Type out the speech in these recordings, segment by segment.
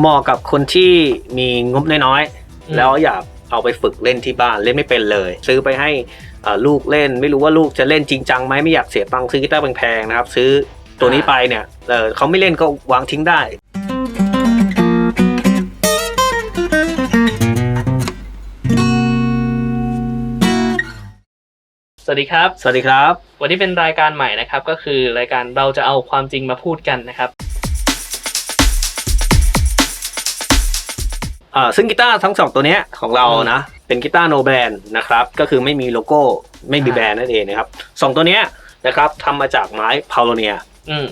เหมาะกับคนที่มีงบน้อยอืมๆแล้วอยากเอาไปฝึกเล่นที่บ้านเล่นไม่เป็นเลย ซื้อไปให้เอ่อลูกเล่น ไม่รู้ว่าลูกจะเล่นจริงจังไหมไม่อยากเสียตังค์ซื้อกีตาร์แพงๆนะครับ ซื้อตัวนี้ไปเนี่ยเออเขาไม่เล่นก็วางทิ้งได้สวัสดีครับ สวัสดีครับ วันนี้เป็นรายการใหม่นะครับ ก็คือรายการเราจะเอาความจริงมาพูดกันนะครับ อ่าซึ่งกีตาร์ทั้งสองตัวเนี้ยของเรานะ เป็นกีตาร์โนแบรนด์นะครับ ก็คือไม่มีโลโก้ไม่มีอ่าแบรนด์นั่นเองนะครับสองตัวเนี้ยนะครับทำมาจากไม้พาวโลเนียอืม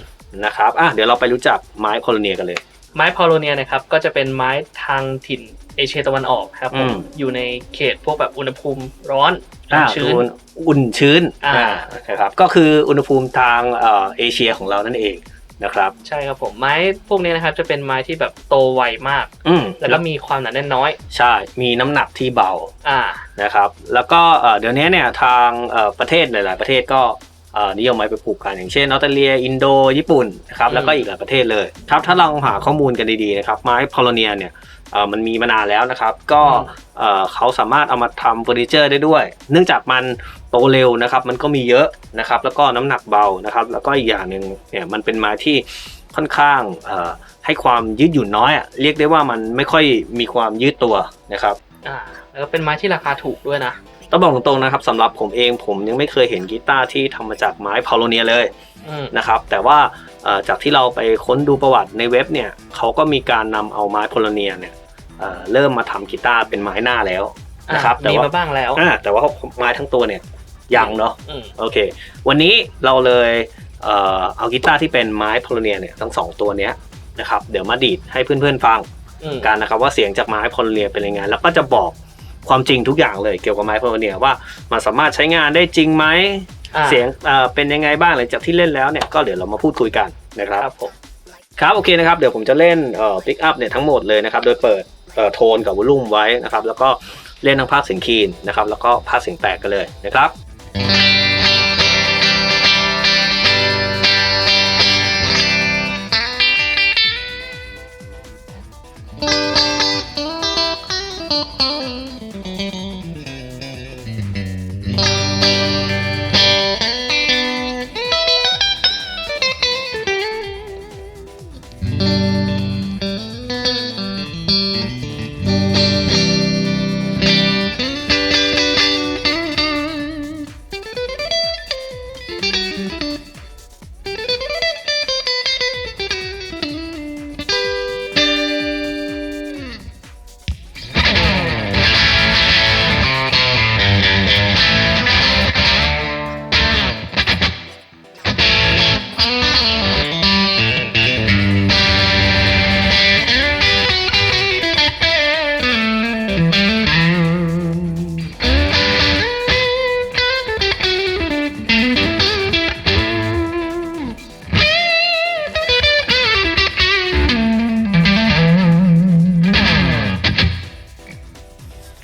นะครับอะเดี๋ยวเราไปรู้จักไม้พาวโลเนียกันเลย ไม้พอโลเนียนะครับก็จะเป็นไม้ทางถิ่นเอเชียตะวันออกครับผมอืมอยู่ในเขตพวกแบบอุณหภูมิร้อนอ่าชื้นอุ่นอุ่นชื้นอ่าอ่านะครับก็คืออุณหภูมิทางเอ่อเอเชียของเรานั่นเอง นะครับใช่ครับผมไม้พวกนี้นะครับจะเป็นไม้ที่แบบโตไวมาก อืมแล้วก็มีความหนาแน่นน้อย ใช่ มีน้ำหนักที่เบาอ่า นะครับ แล้วก็เอ่อเดี๋ยวนี้เนี่ยทางเอ่อประเทศหลาย ๆ ประเทศก็เอ่อนิยมไม้ไปปลูกกันอย่างเช่นออสเตรเลีย อินโด ญี่ปุ่นนะครับอืมแล้วก็อีกหลายประเทศเลยครับถ้าเราหาข้อมูลกันดี ๆ นะครับ ไม้พอลเนียเนี่ยเอ่อ มันมีมานานแล้วนะครับ ก็เอ่อเขาสามารถเอามาทำเฟอร์นิเจอร์ได้ด้วย เนื่องจากมันโตเร็วนะครับ มันก็มีเยอะนะครับ แล้วก็น้ำหนักเบานะครับ แล้วก็อีกอย่างหนึ่งเนี่ยมันเป็นไม้ที่ค่อนข้างเอ่อให้ความยืดหยุ่นน้อยอะเรียกได้ว่ามันไม่ค่อยมีความยืดตัวนะครับอ่าแล้วก็เป็นไม้ที่ราคาถูกด้วยนะต้องบอกตรงๆนะครับสำหรับผมเองผมยังไม่เคยเห็นกีตาร์ที่ทำมาจากไม้พาวโลเนียเลยอืมนะครับแต่ว่าเอ่อจากที่เราไปค้นดูประวัติในเว็บเนี่ยเขาก็มีการนำเอาไม้พาวโลเนียเนี่ย เอ่อเริ่มมาทำกีตาร์เป็นไม้หน้าแล้วนะครับอ่าแต่มีว่ามาบ้างแล้วอ่าแต่ว่าไม้ทั้งตัวเนี่ยยังเนาะอืมโอเค วันนี้เราเลยเอ่อเอากีตาร์ที่เป็นไม้พาวโลเนียเนี่ยทั้งสองตัวเนี้ยนะครับเดี๋ยวมาดีดให้เพื่อนๆฟังอืมกันนะครับว่าเสียงจากไม้พอลเนียเป็นยังไงแล้วก็จะบอกความจริงทุกอย่างเลยเกี่ยวกับไม้พอลเนียว่ามันสามารถใช้งานได้จริงไหมอ่าเสียงเอ่อเป็นยังไงบ้างหลังจากที่เล่นแล้วเนี่ยก็เดี๋ยวเรามาพูดคุยกันนะครับครับผมครับโอเคนะครับเดี๋ยวผมจะเล่นเอ่อปิกอัพเนี่ยทั้งหมดเลยนะครับโดยเปิดเอ่อ โทนกับวอลลุ่มไว้นะครับ แล้วก็เล่นทั้งภาคเสียงคีนนะครับ แล้วก็ภาคเสียงแตกกันเลยนะครับ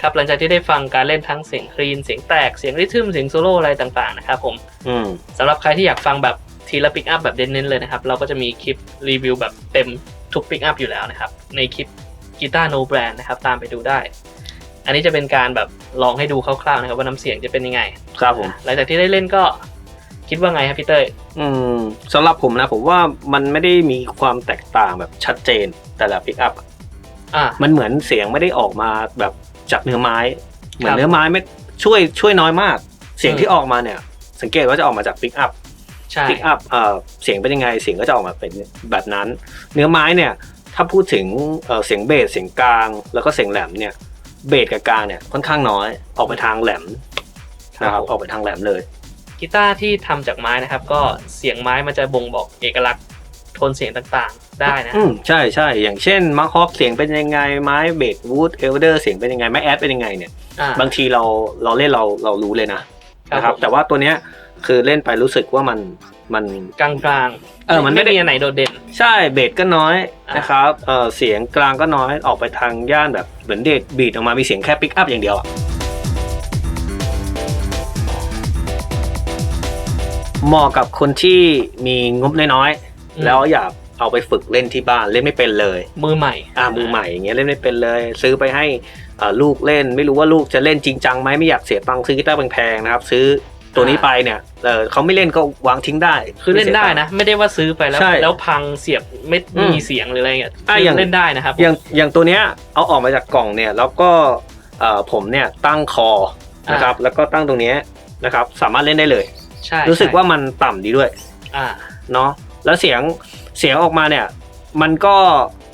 ครับหลังจากที่ได้ฟังการเล่นทั้งเสียงคลีนเสียงแตกเสียงริทึมเสียงโซโล่อะไรต่างๆนะครับผมอืมสำหรับใครที่อยากฟังแบบทีละปิกอัพแบบเน้นๆเลยนะครับ เราก็จะมีคลิปรีวิวแบบเต็มทุกปิกอัพอยู่แล้วนะครับ ในคลิปกีตาร์โนแบรนด์นะครับตามไปดูได้ อันนี้จะเป็นการแบบลองให้ดูคร่าวๆนะครับว่าน้ำเสียงจะเป็นยังไง ครับผม หลังจากที่ได้เล่นก็คิดว่าไงครับพี่เต้ยอืมสำหรับผมนะผมว่ามันไม่ได้มีความแตกต่างแบบชัดเจนแต่ละปิกอัพอ่ามันเหมือนเสียงไม่ได้ออกมาแบบ จากเนื้อไม้ เหมือนครับเนื้อไม้ไม่ช่วยช่วยน้อยมาก เสียงอืมที่ออกมาเนี่ย สังเกตว่าจะออกมาจากปิกอัพใช่ปิกอัพเอ่อเสียงเป็นยังไงเสียงก็จะออกมาเป็นแบบนั้น เนื้อไม้เนี่ยถ้าพูดถึงเอ่อเสียงเบสเสียงกลาง แล้วก็เสียงแหลมเนี่ยเบสกับกลางเนี่ยค่อนข้างน้อยออกไปทางแหลมนะครับออกไปทางแหลมเลยกีตาร์ที่ทำจากไม้นะครับ ก็เสียงไม้มันจะบ่งบอกเอกลักษณ์ โทนเสียงต่างๆ ได้นะ อืมใช่ใช่อย่างเช่นมาร์คฮอฟเสียงเป็นยังไงไม้เบสวูดเอลเดอร์เสียงเป็นยังไงไม้แอดเป็นยังไงเนี่ย อ่า บางทีเราเราเล่นเราเรารู้เลยนะครับนะครับผม แต่ว่าตัวเนี้ยคือเล่นไปรู้สึกว่ามันมัน กลางๆเออมันไม่ได้ มีอันไหนโดดเด่น ใช่เบสก็น้อยอ่าน นะครับเออเสียงกลางก็น้อยออกไปทางย่านแบบเหมือนเดดบีดออกมามีเสียงแค่ปิกอัพอย่างเดียวอะเหมาะกับคนที่มีงบน้อยอืมๆ แล้วอยากเอาไปฝึกเล่นที่บ้านเล่นไม่เป็นเลย มือใหม่อ่ามือใหม่อย่างเงี้ยเล่นไม่เป็นเลย ซื้อไปให้อ่าลูกเล่น ไม่รู้ว่าลูกจะเล่นจริงจังไหมไม่อยากเสียตังค์ซื้อกีตาร์แพงๆนะครับ ซื้อตัวนี้ไปเนี่ยเออเขาไม่เล่นก็วางทิ้งได้ คือเล่นได้นะ ไม่ได้ว่าซื้อไปแล้วใช่แล้วพังเสียบไม่อืมมีเสียงหรืออะไรเงี้ยอะคืออย่างเล่นได้นะครับอย่างอย่างตัวเนี้ยเอาออกมาจากกล่องเนี่ยแล้วก็เอ่อผมเนี่ยตั้งคอนะครับแล้วก็ตั้งตรงเนี้ยนะครับสามารถเล่นได้เลย ใช่ รู้สึกใช่ว่ามันต่ำดีด้วยอ่าเนาะ แล้วเสียงเสียงออกมาเนี่ย มันก็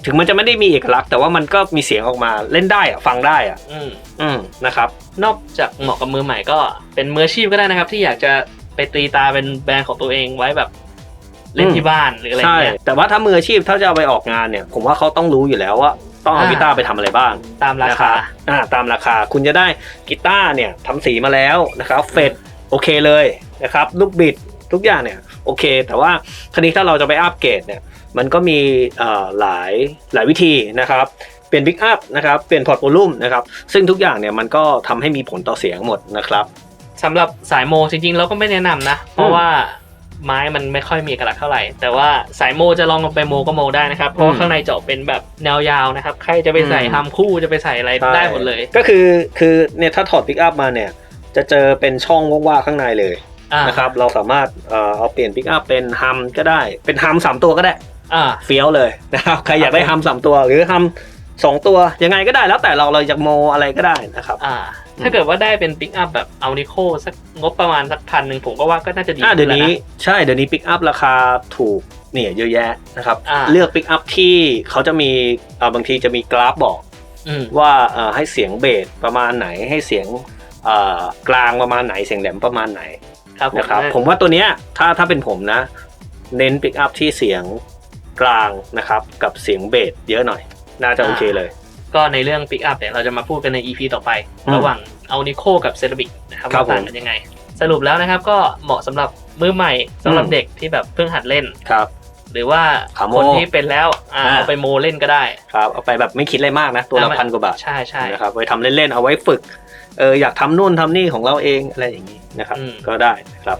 ถึงมันจะไม่ได้มีเอกลักษณ์แต่ว่ามันก็มีเสียงออกมาเล่นได้อะฟังได้อะอืมอืมนะครับ นอกจากเหมาะกับมือใหม่ก็เป็นมืออาชีพก็ได้นะครับ ที่อยากจะไปตีตาเป็นแบรนด์ของตัวเองไว้แบบเล่นอืมที่บ้านหรืออะไรใช่เงี้ยแต่ว่าถ้ามืออาชีพถ้าจะเอาไปออกงานเนี่ย ผมว่าเขาต้องรู้อยู่แล้วว่าต้องเอาอ่ากีตาร์ไปทำอะไรบ้าง ตามรานะคาอ่าตามราคาคุณจะได้กีตาร์เนี่ยทำสีมาแล้วนะครับ เฟดโอเคเลยนะครับ ลูกบิดทุกอย่างเนี่ย โอเค แต่ว่าคราวนี้ถ้าเราจะไปอัปเกรดเนี่ยมันก็มีเอ่อหลายหลายวิธีนะครับเปลี่ยนบิ๊กอัพนะครับ เปลี่ยนพอร์ตโวลูมนะครับ ซึ่งทุกอย่างเนี่ยมันก็ทำให้มีผลต่อเสียงหมดนะครับสำหรับสายโมจริงๆ เราก็ไม่แนะนำนะ เพราะว่าไม้มันไม่ค่อยมีเอกลักษณ์เท่าไหร่ แต่ว่าสายโมจะลองลงไปโมก็โมได้นะครับ เพราะว่าอืมข้างในเจาะเป็นแบบแนวยาวนะครับ ใครจะไปใส่อืมทำคู่จะไปใส่อะไรได้หมดเลย ก็คือคือเนี่ยถ้าถอดบิ๊กอัพมาเนี่ย จะเจอเป็นช่องว่างๆข้างในเลย อ่านะครับ เราสามารถเอ่อเอาเปลี่ยนบิ๊กอัพเป็นฮัมก็ได้ เป็นฮัมสามตัวก็ได้ อ่า เฟี้ยวเลยนะครับ ใครอยากได้ฮัมสามตัว หรือฮัมสองตัว ยังไงก็ได้ แล้วแต่เราเราอยากโมอะไรก็ได้นะครับ อ่า ถ้าเกิดว่าได้เป็นปิกอัพแบบเอานิโคสักงบประมาณสักพันหนึ่งผมก็ว่าก็น่าจะดีอ่าเดี๋ยวนี้ขึ้แล้ะใช่เดี๋ยวนี้ปิกอัพราคาถูกเนี่ยเยอะแยะนะครับ อ่า เลือกปิกอัพที่เขาจะมีเอ่อบางทีจะมีกราฟบอกอืม ว่าเอ่อให้เสียงเบสประมาณไหนให้เสียงเอ่อกลางประมาณไหนเสียงแหลมประมาณไหน ครับผมนะครับ ผมว่าตัวเนี้ยถ้าถ้าเป็นผมนะ เน้นปิกอัพที่เสียงกลางนะครับ กับเสียงเบสเยอะหน่อย น่าจะโอเคเลย ก็ในเรื่องปิกอัพเนี่ยเราจะมาพูดกันใน EP ต่อไปอืมระหว่างเอานิโคกับเซรามิกนะครับครับว่าต่างกันยังไง สรุปแล้วนะครับก็เหมาะสำหรับมือใหม่สำหรับอืมเด็กที่แบบเพิ่งหัดเล่นครับหรือว่าขาโมคนที่เป็นแล้วอ่าอ่าเอาไปโมเล่นก็ได้ ครับเอาไปแบบไม่คิดอะไรมากนะ ตัวละเอามาพันกว่าบาทใช่ใช่นะครับไว้ทำเล่นๆเอาไว้ฝึก เอออยากทำนู่นทำนี่ของเราเองอะไรอย่างนี้นะครับ อืม ก็ได้นะครับ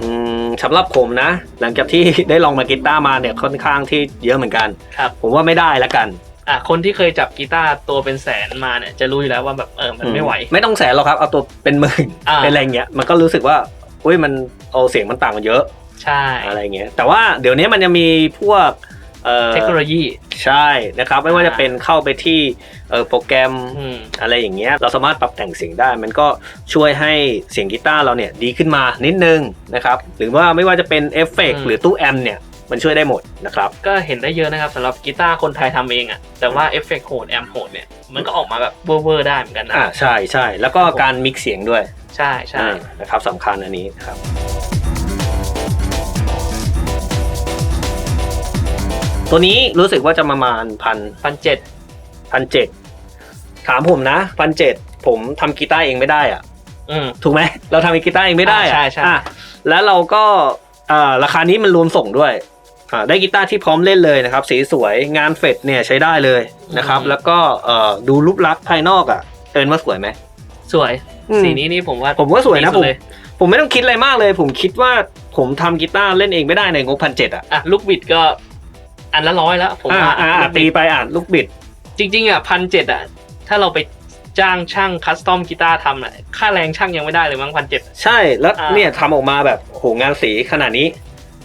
อืมสำหรับผมนะ หลังจากที่ ได้ลองมากีตาร์มาเนี่ยค่อนข้างที่เยอะเหมือนกัน ครับผมว่าไม่ได้แล้วกันอะคนที่เคยจับกีตาร์ตัวเป็นแสนมาเนี่ยจะรู้อยู่แล้วว่าแบบเออมันไม่ไหว ไม่ต้องแสนหรอกครับ เอาตัวเป็นหมื่นอ่า เป็นอะไรเงี้ยมันก็รู้สึกว่าอุ้ยมันเอาเสียงมันต่างกันเยอะ ใช่ อะไรเงี้ยแต่ว่าเดี๋ยวนี้มันจะมีพวก เอ่อเทคโนโลยีใช่นะครับไม่ว่าจะเป็นเข้าไปที่เอ่อโปรแกรมอืมอะไรอย่างเงี้ยเราสามารถปรับแต่งเสียงได้ มันก็ช่วยให้เสียงกีตาร์เราเนี่ยดีขึ้นมานิดนึงนะครับหรือว่าไม่ว่าจะเป็นเอฟเฟกต์หรือตู้แอมป์เนี่ยมันช่วยได้หมดนะครับ ก็เห็นได้เยอะนะครับสำหรับกีตาร์คนไทยทำเองอะแต่ว่าเอฟเฟกต์โหดแอมป์โหดเนี่ยมันก็ออกมาแบบเวอร์ๆได้เหมือนกันนะอ่าใช่ใช่แล้วก็การมิกซ์เสียงด้วย ใช่ใช่อ่านะครับสำคัญอันนี้นะครับ ตัวนี้รู้สึกว่าจะประมาณพันพันเจ็ดพันเจ็ดถามผมนะพันเจ็ดผมทำกีตาร์เองไม่ได้อะอืมถูกไหมเราทำกีตาร์เองไม่ได้อะอ่าใช่ใช่อะแล้วเราก็อ่าราคานี้มันรวมส่งด้วยอ่าได้กีตาร์ที่พร้อมเล่นเลยนะครับ สีสวยงานเฟดเนี่ยใช้ได้เลยนะครับ แล้วก็เอ่อดูรูปลักษณ์ภายนอกอะเอินว่าสวยไหมสวยอืมสีนี้นี่ผมว่า ผมว่าสวยนะดีผมเลยผมไม่ต้องคิดอะไรมากเลย ผมคิดว่าผมทำกีตาร์เล่นเองไม่ได้ในงบพันเจ็ดอะอะลูกบิดก็ อันละร้อยแล้ว ผมอ่าว่าอ่าลูอ่ากบิตีดไปอ่านลูกบิด จริง ๆอะพันเจ็ดอะ ถ้าเราไปจ้างช่างคัสตอมกีตาร์ทำอะค่าแรงช่างยังไม่ได้เลยมั้งพันเจ็ด ใช่แล้วอ่า เนี่ยทำออกมาแบบโหงานสีขนาดนี้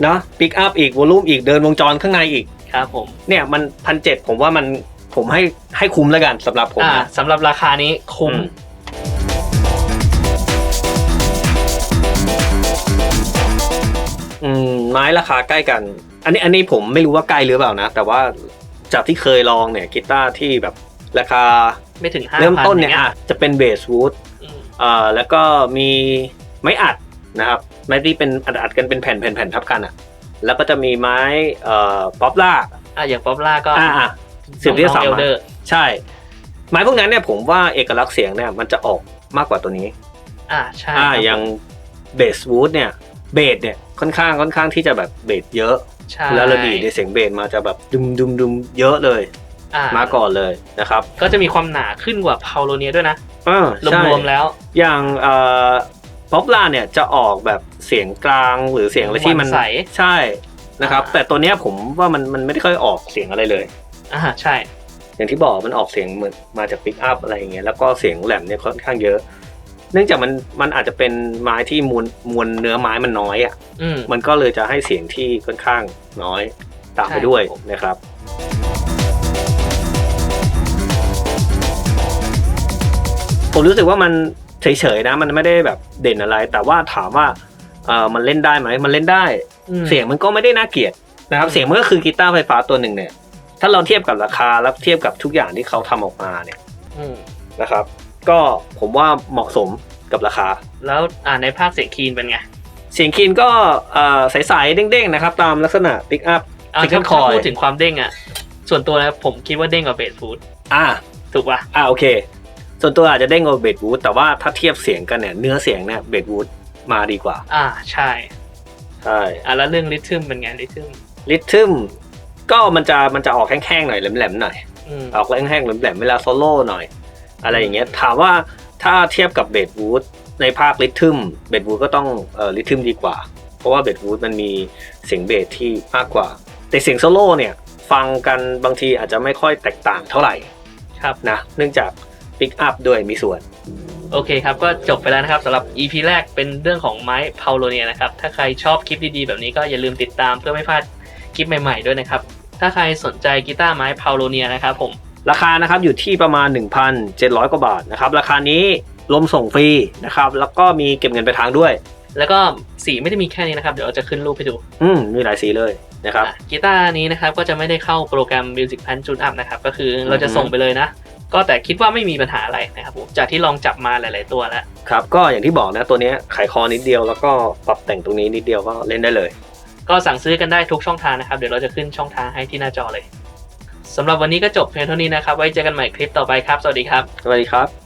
เนาะปิกอัพอีกวอลลุ่มอีกเดินวงจรข้างในอีก ครับผม เนี่ยมันพันเจ็ดผมว่ามันผมให้ให้คุ้มแล้วกันสำหรับผมอ่านะ สำหรับราคานี้คุ้ม อืม อืมไม้ราคาใกล้กัน อันนี้อันนี้ผมไม่รู้ว่าใกล้หรือเปล่านะ แต่ว่าจากที่เคยลองเนี่ยกีตาร์ที่แบบราคาไม่ถึงห้าเริ่มต้นเนี่ยพัอะจะเป็นเบสวูดอืมอ่าแล้วก็มีไม้อัดนะครับไม้ที่เป็นอัดอัดๆกันเป็นแผ่นแผ่นแผ่นทับกันอะ แล้วก็จะมีไม้เอ่อป๊อปล่าอะอย่างป๊อปล่าก็อ่าอะสิบที่สามเอลไม้เดอร์ใช่ ไม้พวกนั้นเนี่ยผมว่าเอกลักษณ์เสียงเนี่ยมันจะออกมากกว่าตัวนี้ อ่าใช่อ่าครับอย่างเบสวูดเนี่ยเบสเนี่ยค่อนข้างค่อนข้างที่จะแบบเบสเยอะ ใช่แล้วระดีในเสียงเบสมาจะแบบดุมดุมดุมเยอะเลย อ่ามาก่อนเลยนะครับก็จะมีความหนาขึ้นกว่าพาวโลเนียด้วยนะอ่ารใช่วมๆแล้ว อย่างเอ่อป๊อปล่าเนี่ยจะออกแบบเสียงกลางหรือเสียงอะไรที่มันหวานใสใช่นะครับอ่าแต่ตัวเนี้ยผมว่ามันมันไม่ได้ค่อยออกเสียงอะไรเลยอ่าใช่ อย่างที่บอกมันออกเสียงเหมือนมาจากปิกอัพอะไรอย่างเงี้ยแล้วก็เสียงแหลมเนี่ยค่อนข้างเยอะ เนื่องจากมันมันอาจจะเป็นไม้ที่มวลมวลเนื้อไม้มันน้อยอะอืม มันก็เลยจะให้เสียงที่ค่อนข้างน้อยตามไปใช่ด้วยครับผม นะครับ ผมรู้สึกว่ามันเฉยๆนะมันไม่ได้แบบเด่นอะไร แต่ว่าถามว่าเออมันเล่นได้ไหมมันเล่นได้ อืม เสียงมันก็ไม่ได้น่าเกลียดนะครับเสียงมันก็คือกีตาร์ไฟฟ้าตัวหนึ่งเนี่ย ถ้าเราเทียบกับราคาแล้วเทียบกับทุกอย่างที่เขาทำออกมาเนี่ยอืมนะครับ ก็ผมว่าเหมาะสมกับราคา แล้วอ่าในภาคเสียงคีนเป็นไงเสียงคีนก็เอ่อใสๆเด้งๆนะครับ ตามลักษณะปิกอัพอ่า Single ถ้า coil พูดถึงความเด้งอะ ส่วนตัวนะผมคิดว่าเด้งกว่าเบสฟูดอ่าถูกป่ะอ่าโอเค ส่วนตัวอาจจะเด้งกว่าเบดวูดแต่ว่าถ้าเทียบเสียงกันเนี่ยเนื้อเสียงเนี่ยเบดวูดมาดีกว่า อ่าใช่ใช่อ่าแล้วเรื่องริทึมเป็นไงริทึมลิทึมก็มันจะมันจะออกแห้งๆหน่อยแหลมๆหน่อยอืมออกแห้งๆแหลมๆเวลาโซโล่หน่อย อะไรอย่างเงี้ยถามว่าถ้าเทียบกับเบดวูดในภาคลิทึมเบดวูดก็ต้องเอ่อลิทึมดีกว่า เพราะว่าเบดวูดมันมีเสียงเบสที่มากกว่า แต่เสียงโซโล่เนี่ยฟังกันบางทีอาจจะไม่ค่อยแตกต่างเท่าไหร่ครับนะเนื่องจากปิกอัพด้วยมีส่วนโอเคครับ ก็จบไปแล้วนะครับสำหรับ EP แรกเป็นเรื่องของไม้พาวโลเนียนะครับ ถ้าใครชอบคลิปดีๆ แบบนี้ก็อย่าลืมติดตามเพื่อไม่พลาดคลิปใหม่ๆด้วยนะครับ ถ้าใครสนใจกีตาร์ไม้พาวโลเนียนะครับผม ราคานะครับอยู่ที่ประมาณ 1,700 กว่าบาทนะครับราคานี้รวมส่งฟรีนะครับแล้วก็มีเก็บเงินไปลายทางด้วย แล้วก็สีไม่ได้มีแค่นี้นะครับ เดี๋ยวเราจะขึ้นรูปให้ดู อืมมีหลายสีเลยนะครับอะกีตาร์นี้นะครับก็จะไม่ได้เข้าโปรแกรม Music Pen Tune Up นะครับก็คือเราจะส่งไปเลยนะ ก็แต่คิดว่าไม่มีปัญหาอะไรนะครับผมจากที่ลองจับมาหลาย ๆ ตัวแล้วครับก็อย่างที่บอกนะตัวเนี้ยไขคอนิดเดียวแล้วก็ปรับแต่งตรงนี้นิดเดียวก็เล่นได้เลย ก็สั่งซื้อกันได้ทุกช่องทางนะครับเดี๋ยวเราจะขึ้นช่องทางให้ที่หน้าจอเลย สำหรับวันนี้ก็จบเพียงเท่านี้นะครับ ไว้เจอกันใหม่คลิปต่อไปครับ สวัสดีครับ สวัสดีครับ